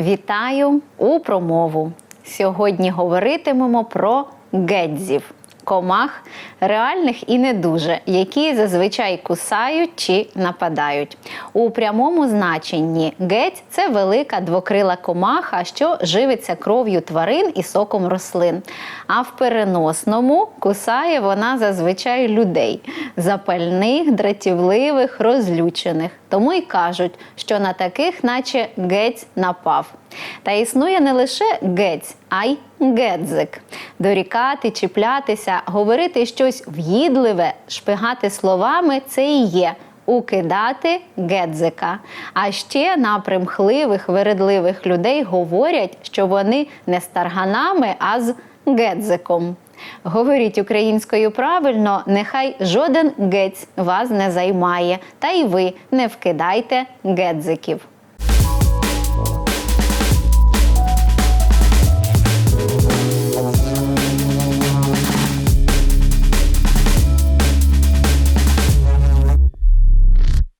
Вітаю у промову. Сьогодні говоритимемо про гедзів. Комах реальних і не дуже, які зазвичай кусають чи нападають. У прямому значенні гедь це велика двокрила комаха, що живиться кров'ю тварин і соком рослин. А в переносному кусає вона зазвичай людей запальних, дратівливих, розлючених. Тому й кажуть, що на таких, наче гець напав. Та існує не лише гець, а й гедзик. Дорікати, чіплятися, говорити щось в'їдливе, шпигати словами це і є. Укидати гедзика. А ще на примхливих, вередливих людей говорять, що вони не з тарганами, а з гедзиком. Говоріть українською правильно, нехай жоден гець вас не займає, та й ви не вкидайте гедзиків.